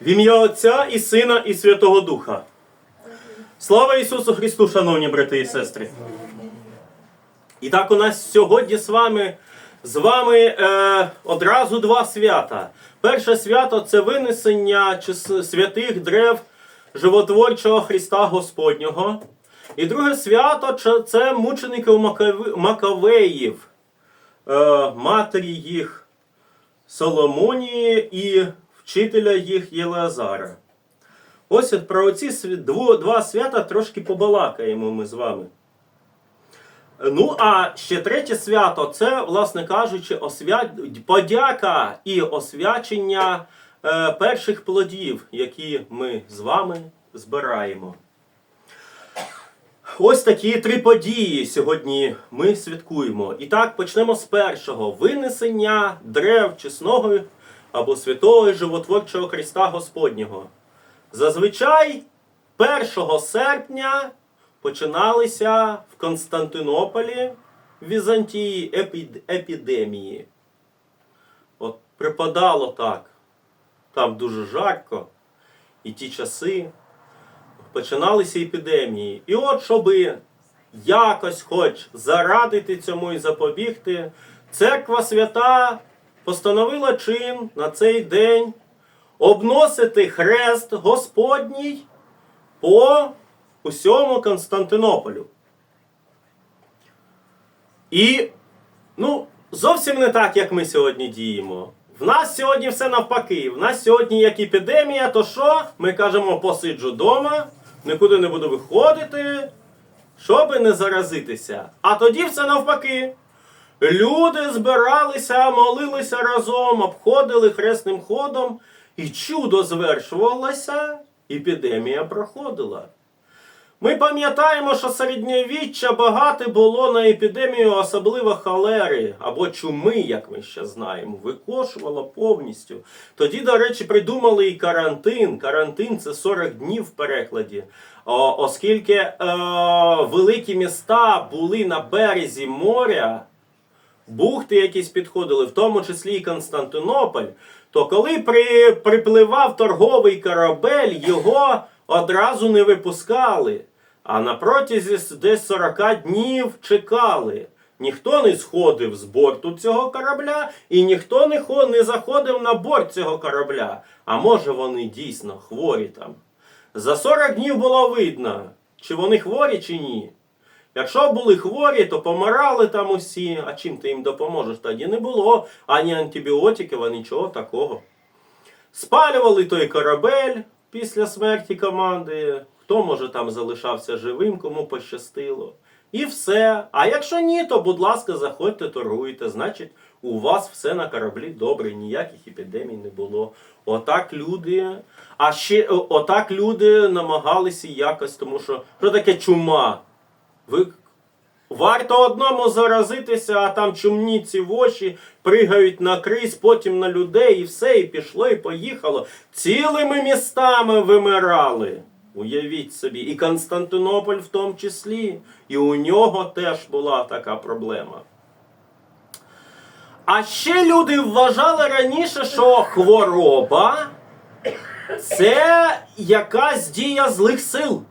В ім'я Отця і Сина, і Святого Духа. Слава Ісусу Христу, шановні брати і сестри. І так у нас сьогодні з вами, з вами е, одразу два свята. Перше свято це винесення святих древ животворчого Христа Господнього. І друге свято це- мучеників Макавеїв, е, матері їх Соломонії і вчителя їх Єлеазара. Ось от про ці два свята трошки побалакаємо ми з вами. Ну, а ще третє свято це, власне кажучи, освя... подяка і освячення е, перших плодів, які ми з вами збираємо. Ось такі три події сьогодні ми святкуємо. І так, почнемо з першого винесення дерев чесного або святого і животворчого Христа Господнього. Зазвичай 1 серпня починалися в Константинополі в Візантії епід- епідемії. От припадало так. Там дуже жарко. І ті часи починалися епідемії. І от, щоби якось хоч зарадити цьому і запобігти, церква свята постановила чин на цей день обносити хрест Господній по усьому Константинополю. І, ну, зовсім не так, як ми сьогодні діємо. В нас сьогодні все навпаки. В нас сьогодні як епідемія, то що? Ми кажемо, посиджу вдома, нікуди не буду виходити, щоб не заразитися. А тоді все навпаки. Люди збиралися, молилися разом, обходили хресним ходом, і чудо звершувалося, епідемія проходила. Ми пам'ятаємо, що середньовіччя багато було на епідемію, особливо холери або чуми, як ми ще знаємо, викошувало повністю. Тоді, до речі, придумали і карантин. Карантин це 40 днів в перекладі. О, оскільки е, великі міста були на березі моря, бухти якісь підходили, в тому числі і Константинополь, то коли при, припливав торговий корабель, його одразу не випускали, а на протязі десь 40 днів чекали. Ніхто не сходив з борту цього корабля, і ніхто не, хо- не заходив на борт цього корабля. А може вони дійсно хворі там. За 40 днів було видно, чи вони хворі, чи ні. Якщо були хворі, то помирали там усі, а чим ти їм допоможеш? Тоді не було ані антибіотиків, ані нічого такого. Спалювали той корабель після смерті команди. Хто може там залишався живим, кому пощастило. І все. А якщо ні, то будь ласка, заходьте, торгуйте. Значить, у вас все на кораблі добре, ніяких епідемій не було. Отак люди. А ще отак люди намагалися якось, тому що що таке чума? Ви Варто одному заразитися, а там чумніці воші пригають на криз, потім на людей, і все, і пішло, і поїхало. Цілими містами вимирали. Уявіть собі, і Константинополь в тому числі, і у нього теж була така проблема. А ще люди вважали раніше, що хвороба це якась дія злих сил.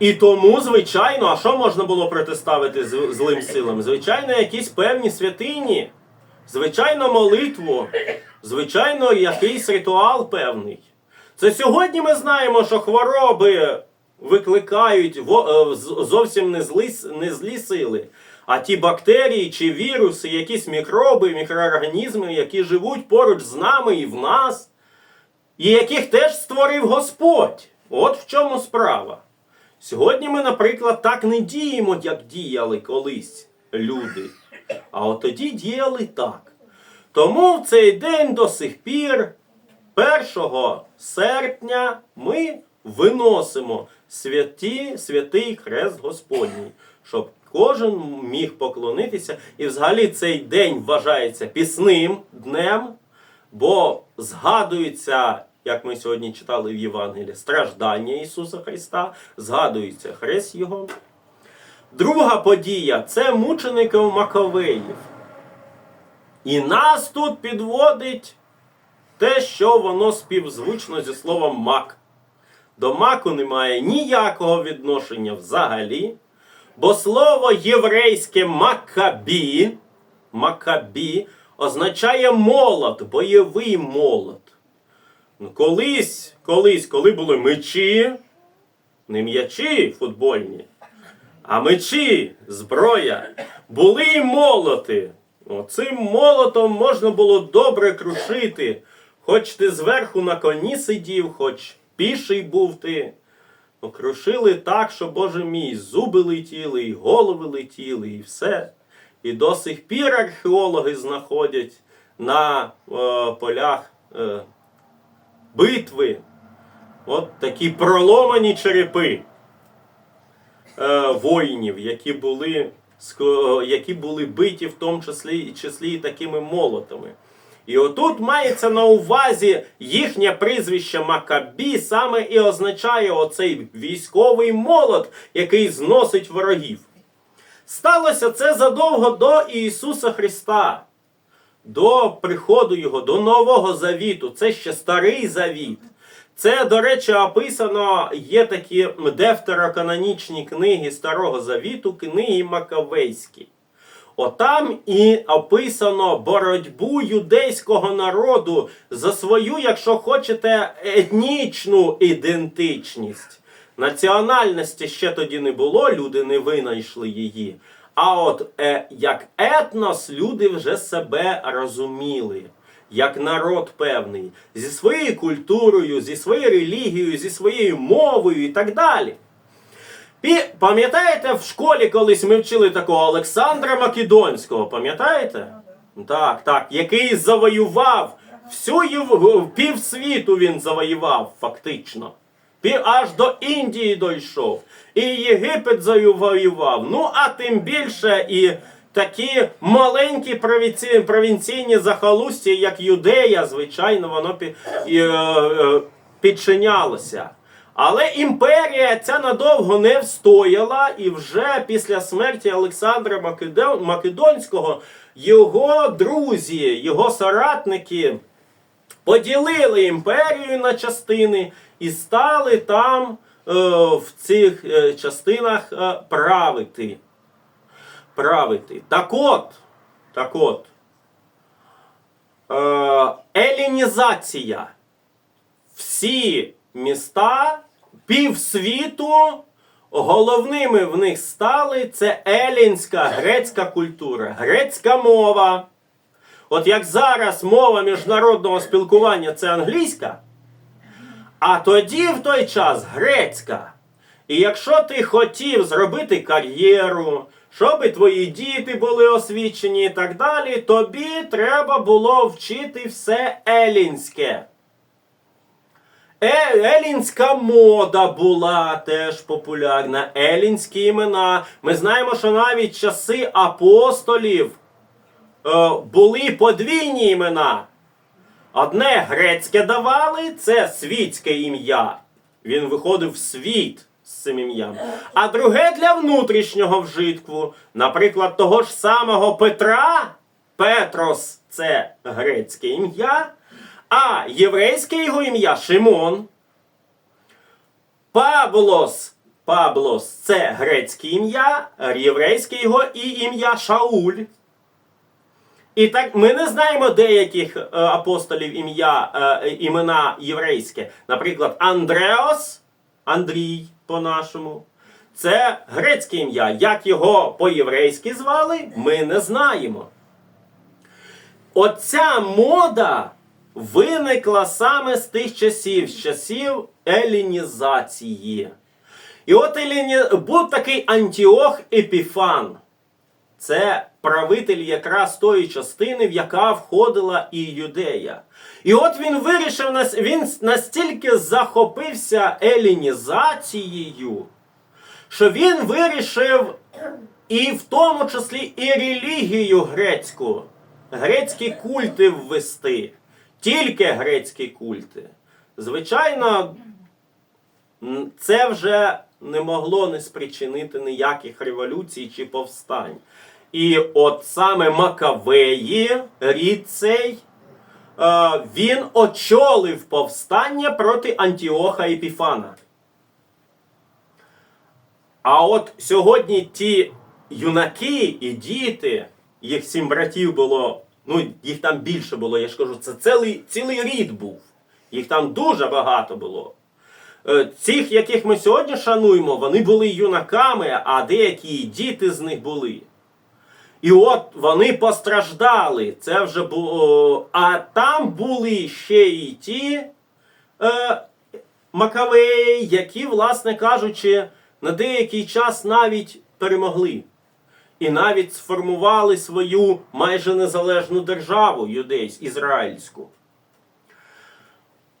І тому, звичайно, а що можна було протиставити злим силам? Звичайно, якісь певні святині, звичайно, молитву, звичайно, якийсь ритуал певний. Це сьогодні ми знаємо, що хвороби викликають е, зовсім не злі, не злі сили, а ті бактерії чи віруси, якісь мікроби, мікроорганізми, які живуть поруч з нами і в нас, і яких теж створив Господь. От в чому справа. Сьогодні ми, наприклад, так не діємо, як діяли колись люди. А от тоді діяли так. Тому в цей день до сих пір, 1 серпня, ми виносимо святі, святий хрест Господній, щоб кожен міг поклонитися. І взагалі цей день вважається пісним днем, бо згадується, як ми сьогодні читали в Євангелії, страждання Ісуса Христа, згадується хрест Його. Друга подія це мучеників Маковеїв. І нас тут підводить те, що воно співзвучно зі словом мак. До маку немає ніякого відношення взагалі, бо слово єврейське макабі, макабі означає молот, бойовий молот. Ну, Колись, колись, коли були мечі, не м'ячі футбольні, а мечі, зброя, були й молоти. О, Цим молотом можна було добре крушити. Хоч ти зверху на коні сидів, хоч піший був ти. Ну, крушили так, що, Боже мій, зуби летіли, і голови летіли, і все. І до сих пір археологи знаходять на е, полях е, битви от такі проломані черепи е, воїнів, які були, які були биті в тому числі, і такими молотами. І отут мається на увазі їхнє прізвище Макабі саме і означає оцей військовий молот, який зносить ворогів. Сталося це задовго до Ісуса Христа, до приходу Його, до Нового Завіту. Це ще старий завіт. Це, до речі, описано, є такі дефтероканонічні книги Старого Завіту, книги Макавейські. Отам і описано боротьбу юдейського народу за свою, якщо хочете, етнічну ідентичність. Національності ще тоді не було, люди не винайшли її. А от е, як етнос люди вже себе розуміли, як народ певний, зі своєю культурою, зі своєю релігією, зі своєю мовою і так далі. Пі- Пам'ятаєте, в школі колись ми вчили такого Олександра Македонського, пам'ятаєте? Так, так, який завоював всю півсвіту він завоював, фактично. Пів аж до Індії дійшов. І Єгипет завоював. Ну, а тим більше і такі маленькі провінційні захолустя, як Юдея, звичайно, воно е, е, підчинялося. Але імперія ця надовго не встояла, і вже після смерті Олександра Македонського його друзі, його соратники поділили імперію на частини і стали там е, в цих е, частинах е, правити. правити. Так от, так от, елінізація. Всі міста півсвіту головними в них стали це елінська грецька культура, грецька мова. От як зараз мова міжнародного спілкування це англійська, а тоді в той час грецька. І якщо ти хотів зробити кар'єру, щоб твої діти були освічені і так далі, тобі треба було вчити все елінське. Е, елінська мода була теж популярна, елінські імена. Ми знаємо, що навіть часи апостолів е, були подвійні імена. Одне грецьке давали, це світське ім'я. Він виходив в світ з цим ім'ям. А друге для внутрішнього вжитку. Наприклад, того ж самого Петра. Петрос це грецьке ім'я. А єврейське його ім'я Шимон. Паблос. Паблос це грецьке ім'я, єврейське його і ім'я Шауль. І так ми не знаємо деяких е, апостолів ім'я, е, імена єврейське. Наприклад, Андреос, Андрій по-нашому. Це грецьке ім'я. Як його по-єврейськи звали, ми не знаємо. Оця мода виникла саме з тих часів, з часів елінізації. І от еліні... був такий Антіох Епіфан. Це правитель якраз тої частини, в яка входила і Юдея. І от він вирішив, він настільки захопився елінізацією, що він вирішив і в тому числі і релігію грецьку, грецькі культи ввести. Тільки грецькі культи. Звичайно, це вже не могло не спричинити ніяких революцій чи повстань. І от саме Макавеї, рід цей, е, він очолив повстання проти Антіоха Епіфана. А от сьогодні ті юнаки і діти, їх сім братів було, ну їх там більше було, я ж кажу, це цілий, цілий рід був. Їх там дуже багато було. Е, Цих, яких ми сьогодні шануємо, вони були юнаками, а деякі діти з них були. І от вони постраждали. Це вже було. А там були ще і ті е, Макавеї, які, власне кажучи, на деякий час навіть перемогли. І навіть сформували свою майже незалежну державу юдейську, ізраїльську.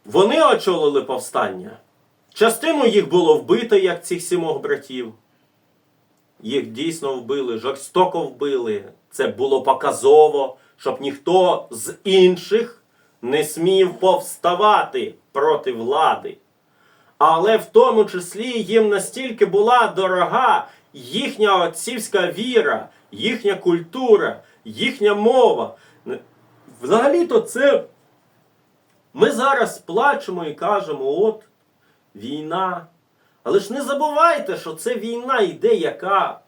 Вони очолили повстання. Частину їх було вбито, як цих сімох братів. Їх дійсно вбили, жорстоко вбили. Це було показово, щоб ніхто з інших не смів повставати проти влади. Але в тому числі їм настільки була дорога їхня отцівська віра, їхня культура, їхня мова. Взагалі-то це ми зараз плачемо і кажемо, от війна. Але ж не забувайте, що це війна йде, яка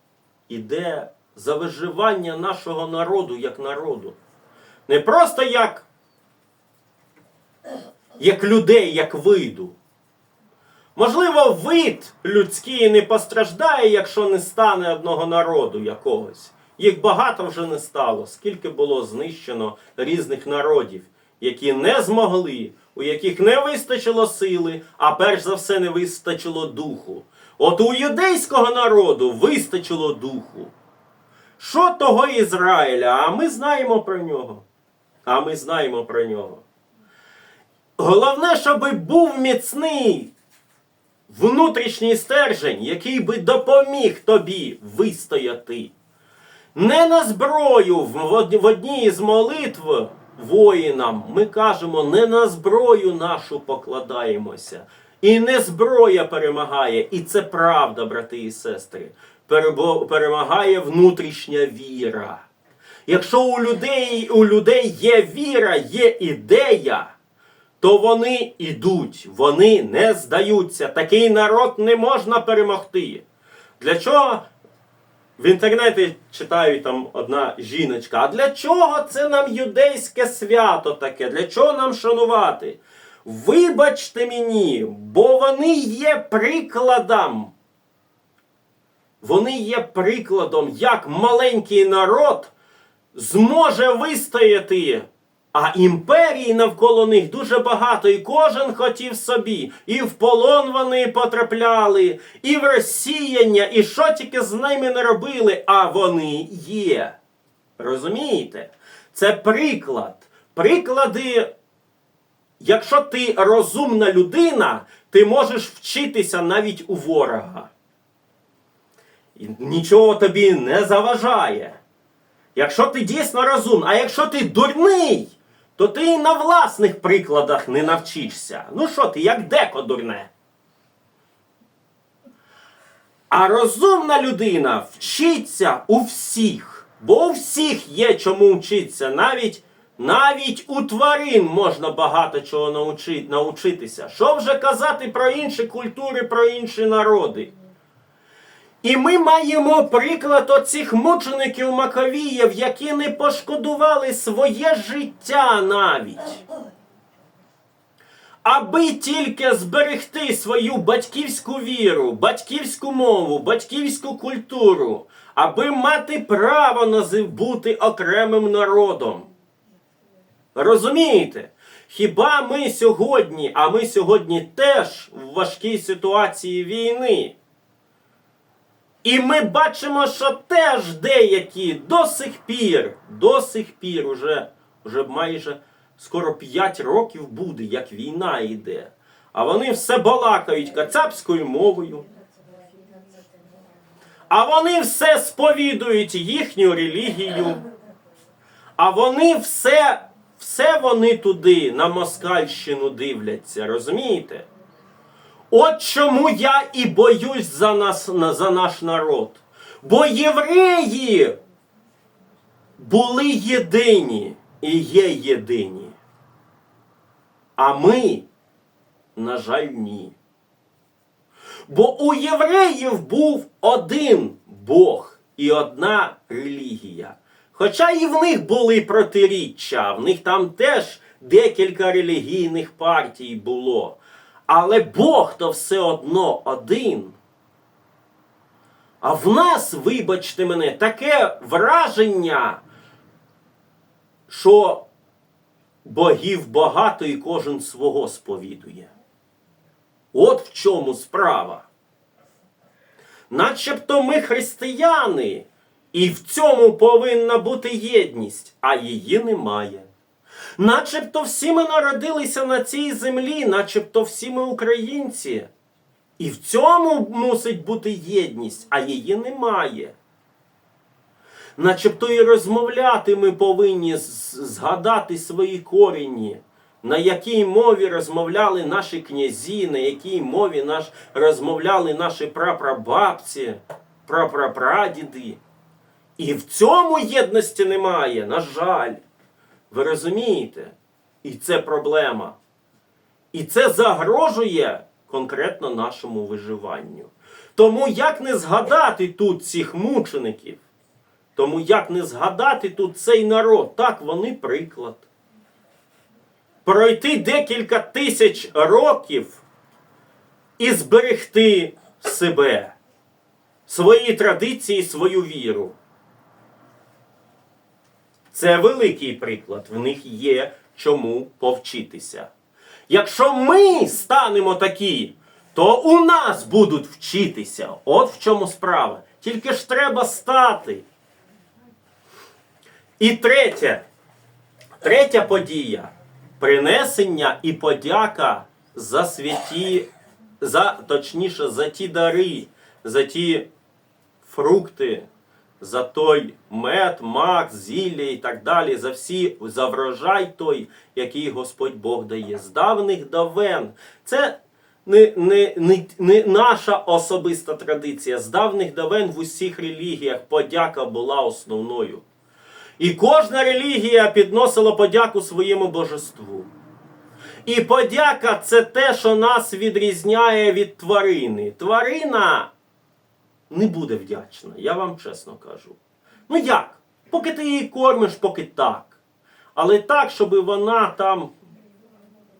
йде за виживання нашого народу як народу. Не просто як, як людей, як виду. Можливо, вид людський не постраждає, якщо не стане одного народу якогось. Їх багато вже не стало, скільки було знищено різних народів, які не змогли, у яких не вистачило сили, а перш за все не вистачило духу. От у юдейського народу вистачило духу. Що того Ізраїля? А ми знаємо про нього. А ми знаємо про нього. Головне, щоб був міцний внутрішній стержень, який би допоміг тобі вистояти. Не на зброю в одній із молитв воїнам ми кажемо, не на зброю нашу покладаємося. І не зброя перемагає. І це правда, брати і сестри. Перемагає внутрішня віра. Якщо у людей, у людей є віра, є ідея, то вони ідуть, вони не здаються. Такий народ не можна перемогти. Для чого? В інтернеті читаю там одна жіночка. А для чого це нам юдейське свято таке? Для чого нам шанувати? Вибачте мені, бо вони є прикладом. Вони є прикладом, як маленький народ зможе вистояти. А імперії навколо них дуже багато, і кожен хотів собі. І в полон вони потрапляли, і в розсіяння, і що тільки з ними не робили, а вони є. Розумієте? Це приклад. Приклади, якщо ти розумна людина, ти можеш вчитися навіть у ворога. І нічого тобі не заважає. Якщо ти дійсно розум, а якщо ти дурний, то ти і на власних прикладах не навчишся. Ну що ти, як деко дурне? А розумна людина вчиться у всіх, бо у всіх є чому вчитися. Навіть, навіть у тварин можна багато чого научи, научитися. Що вже казати про інші культури, про інші народи? І ми маємо приклад оцих мучеників Маковіїв, які не пошкодували своє життя навіть. Аби тільки зберегти свою батьківську віру, батьківську мову, батьківську культуру, аби мати право бути окремим народом. Розумієте? Хіба ми сьогодні, а ми сьогодні теж в важкій ситуації війни? І ми бачимо, що теж деякі до сих пір, до сих пір, уже, вже майже скоро 5 років буде, як війна йде. А вони все балакають кацапською мовою. А вони все сповідують їхню релігію. А вони все, все вони туди, на Москальщину дивляться, розумієте? От чому я і боюсь за нас за наш народ. Бо євреї були єдині і є єдині. А ми, на жаль, ні. Бо у євреїв був один Бог і одна релігія. Хоча і в них були протиріччя, в них там теж декілька релігійних партій було. Але Бог то все одно один. А в нас, вибачте мене, таке враження, що богів багато і кожен свого сповідує. От в чому справа. Начебто ми християни, і в цьому повинна бути єдність, а її немає. Начебто всі ми народилися на цій землі, начебто всі ми українці. І в цьому мусить бути єдність, а її немає. Начебто і розмовляти ми повинні згадати свої корені, на якій мові розмовляли наші князі, на якій мові наш, розмовляли наші прапрабабці, прапрапрадіди. І в цьому єдності немає, на жаль. Ви розумієте? І це проблема. І це загрожує конкретно нашому виживанню. Тому як не згадати тут цих мучеників? Тому як не згадати тут цей народ? Так, вони приклад. Пройти декілька тисяч років і зберегти себе, свої традиції, свою віру. Це великий приклад. В них є чому повчитися. Якщо ми станемо такі, то у нас будуть вчитися. От в чому справа. Тільки ж треба стати. І третє, третя подія принесення і подяка за святі, за, точніше, за ті дари, за ті фрукти, за той мед, мак, зілля і так далі, за всі, за врожай той, який Господь Бог дає. З давних давен. Це не, не, не, не наша особиста традиція. З давних давен в усіх релігіях подяка була основною. І кожна релігія підносила подяку своєму божеству. І подяка це те, що нас відрізняє від тварини. Тварина не буде вдячна, я вам чесно кажу. Ну як? Поки ти її кормиш, поки так. Але так, щоб вона там.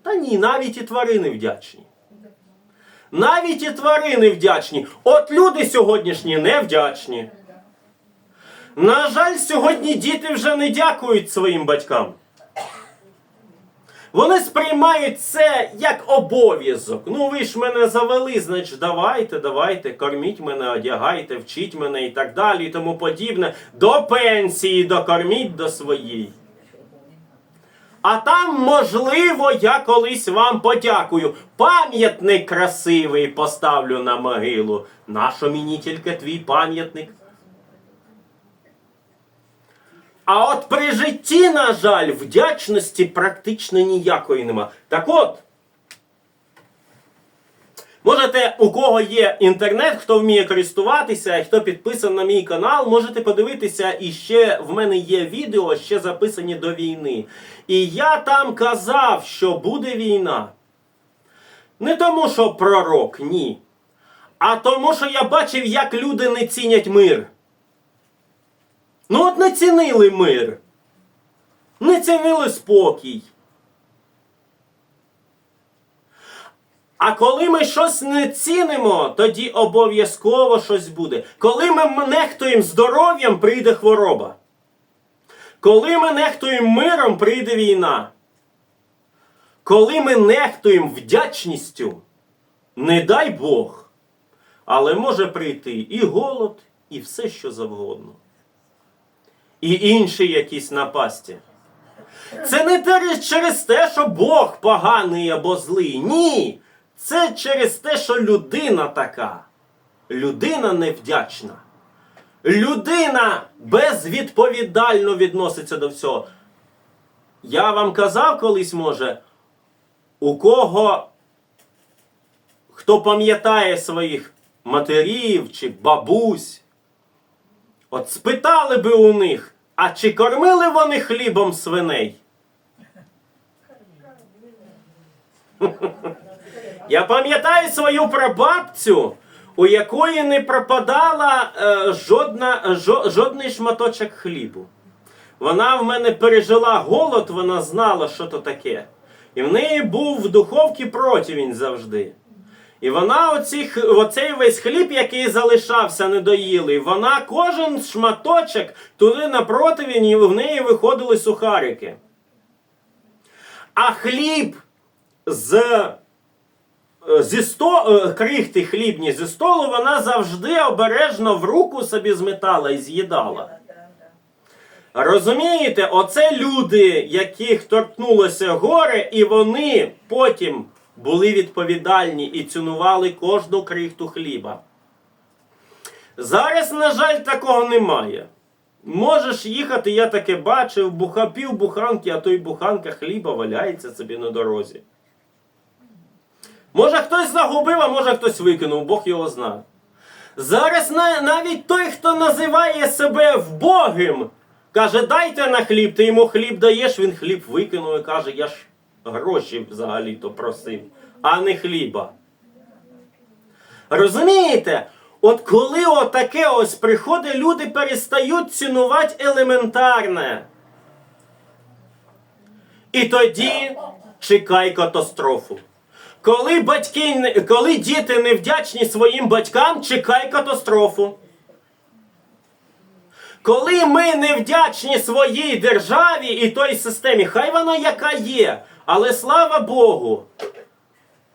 Та ні, навіть і тварини вдячні. Навіть і тварини вдячні. От люди сьогоднішні не вдячні. На жаль, сьогодні діти вже не дякують своїм батькам. Вони сприймають це як обов'язок. Ну ви ж мене завели, значить, давайте, давайте, корміть мене, одягайте, вчіть мене і так далі, і тому подібне. До пенсії докорміть до своєї. А там, можливо, я колись вам подякую. Пам'ятник красивий поставлю на могилу. Нащо мені тільки твій пам'ятник? А от при житті, на жаль, вдячності практично ніякої нема. Так от. Можете, у кого є інтернет, хто вміє користуватися, хто підписаний на мій канал, можете подивитися, і ще в мене є відео, ще записані до війни. І я там казав, що буде війна. Не тому, що пророк, ні. А тому, що я бачив, як люди не цінять мир. Ну от не цінили мир. Не цінили спокій. А коли ми щось не цінимо, тоді обов'язково щось буде. Коли ми нехтуємо здоров'ям, прийде хвороба. Коли ми нехтуємо миром, прийде війна. Коли ми нехтуємо вдячністю, не дай Бог, але може прийти і голод, і все, що завгодно. І інші якісь напасті. Це не через те, що Бог поганий або злий. Ні. Це через те, що людина така. Людина невдячна. Людина безвідповідально відноситься до всього. Я вам казав колись, може, у кого, хто пам'ятає своїх матерів чи бабусь, от спитали би у них, а чи кормили вони хлібом свиней? Я пам'ятаю свою прабабцю, у якої не пропадала е, жодна, жо, жодний шматочок хлібу. Вона в мене пережила голод, вона знала, що то таке. І в неї був в духовці противень завжди. І вона оці, оцей весь хліб, який залишався недоїлий, вона кожен шматочок туди на противень, і в неї виходили сухарики. А хліб з, е, зі сто, е, крихти хлібні зі столу вона завжди обережно в руку собі зметала і з'їдала. Розумієте, оце люди, яких торкнулося горе, і вони потім були відповідальні і цінували кожну крихту хліба. Зараз, на жаль, такого немає. Можеш їхати, я таке бачив, буха, пів буханки, а то й буханка хліба валяється собі на дорозі. Може хтось загубив, а може хтось викинув, Бог його знає. Зараз навіть той, хто називає себе вбогим, каже, дайте на хліб, ти йому хліб даєш, він хліб викинув і каже, я ж гроші взагалі-то просив, а не хліба. Розумієте? От коли отаке ось приходить, люди перестають цінувати елементарне. І тоді чекай катастрофу. Коли батьки, не- коли діти невдячні своїм батькам, чекай катастрофу. Коли ми невдячні своїй державі і той системі, хай вона яка є, але слава Богу,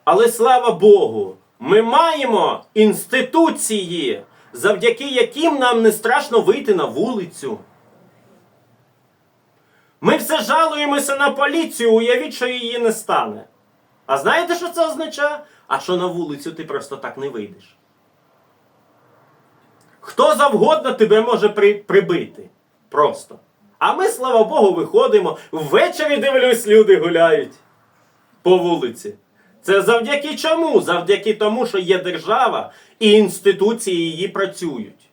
але слава Богу, ми маємо інституції, завдяки яким нам не страшно вийти на вулицю. Ми все жалуємося на поліцію, уявіть, що її не стане. А знаєте, що це означає? А що на вулицю ти просто так не вийдеш. Хто завгодно тебе може при, прибити. Просто. А ми, слава Богу, виходимо. Ввечері дивлюсь, люди гуляють по вулиці. Це завдяки чому? Завдяки тому, що є держава і інституції її працюють.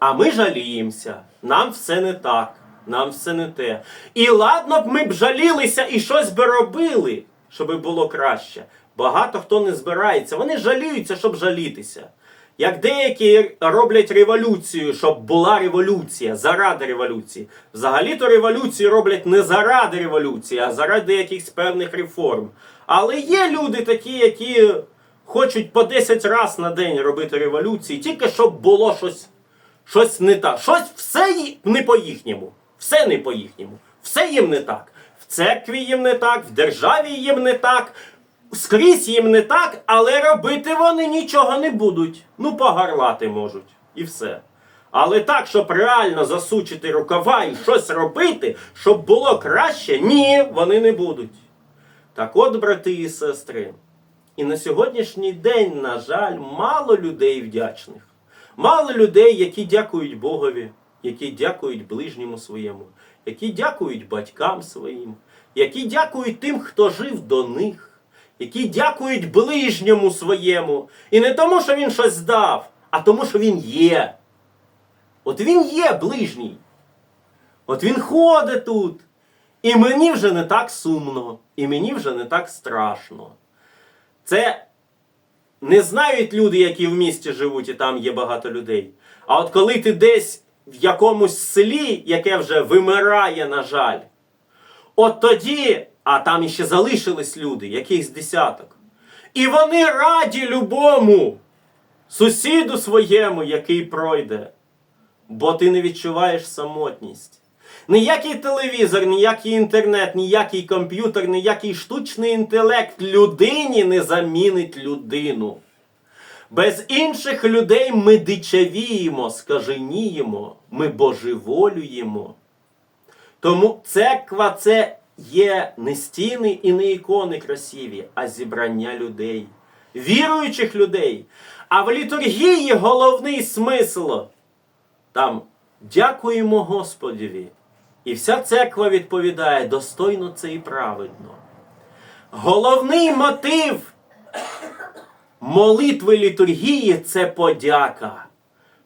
А ми жаліємося. Нам все не так, нам все не те. І ладно б ми б жалілися і щось би робили, щоб було краще. Багато хто не збирається. Вони жаліються, щоб жалітися. Як деякі роблять революцію, щоб була революція, заради революції. Взагалі-то революцію роблять не заради революції, а заради якихось певних реформ. Але є люди такі, які хочуть по 10 разів на день робити революції, тільки щоб було щось, щось не так. Щось все не по-їхньому. Все не по-їхньому. Все їм не так. В церкві їм не так, в державі їм не так. Скрізь їм не так, але робити вони нічого не будуть. Ну, погарлати можуть. І все. Але так, щоб реально засучити рукава і щось робити, щоб було краще, ні, вони не будуть. Так от, брати і сестри, і на сьогоднішній день, на жаль, мало людей вдячних. Мало людей, які дякують Богові, які дякують ближньому своєму, які дякують батькам своїм, які дякують тим, хто жив до них, які дякують ближньому своєму. І не тому, що він щось дав, а тому, що він є. От він є ближній. От він ходить тут. І мені вже не так сумно, і мені вже не так страшно. Це не знають люди, які в місті живуть, і там є багато людей. А от коли ти десь в якомусь селі, яке вже вимирає, на жаль, от тоді, а там іще залишились люди, якихось десяток. І вони раді любому сусіду своєму, який пройде. Бо ти не відчуваєш самотність. Ніякий телевізор, ніякий інтернет, ніякий комп'ютер, ніякий штучний інтелект людині не замінить людину. Без інших людей ми дичавіємо, скаженіємо, ми божеволюємо. Тому церква це є не стіни і не ікони красиві, а зібрання людей, віруючих людей. А в літургії головний смисл там дякуємо Господеві. І вся церква відповідає достойно це і праведно. Головний мотив молитви літургії це подяка.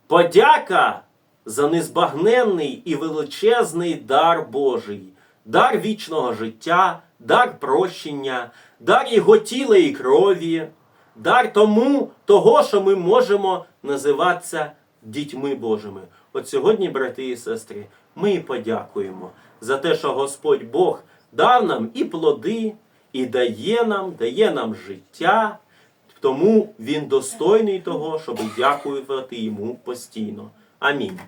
Подяка за незбагненний і величезний дар Божий, дар вічного життя, дар прощення, дар його тіла і крові, дар тому того, що ми можемо називатися дітьми Божими. От сьогодні, брати і сестри, ми і подякуємо за те, що Господь Бог дав нам і плоди, і дає нам, дає нам життя. Тому він достойний того, щоб дякувати йому постійно. Амінь.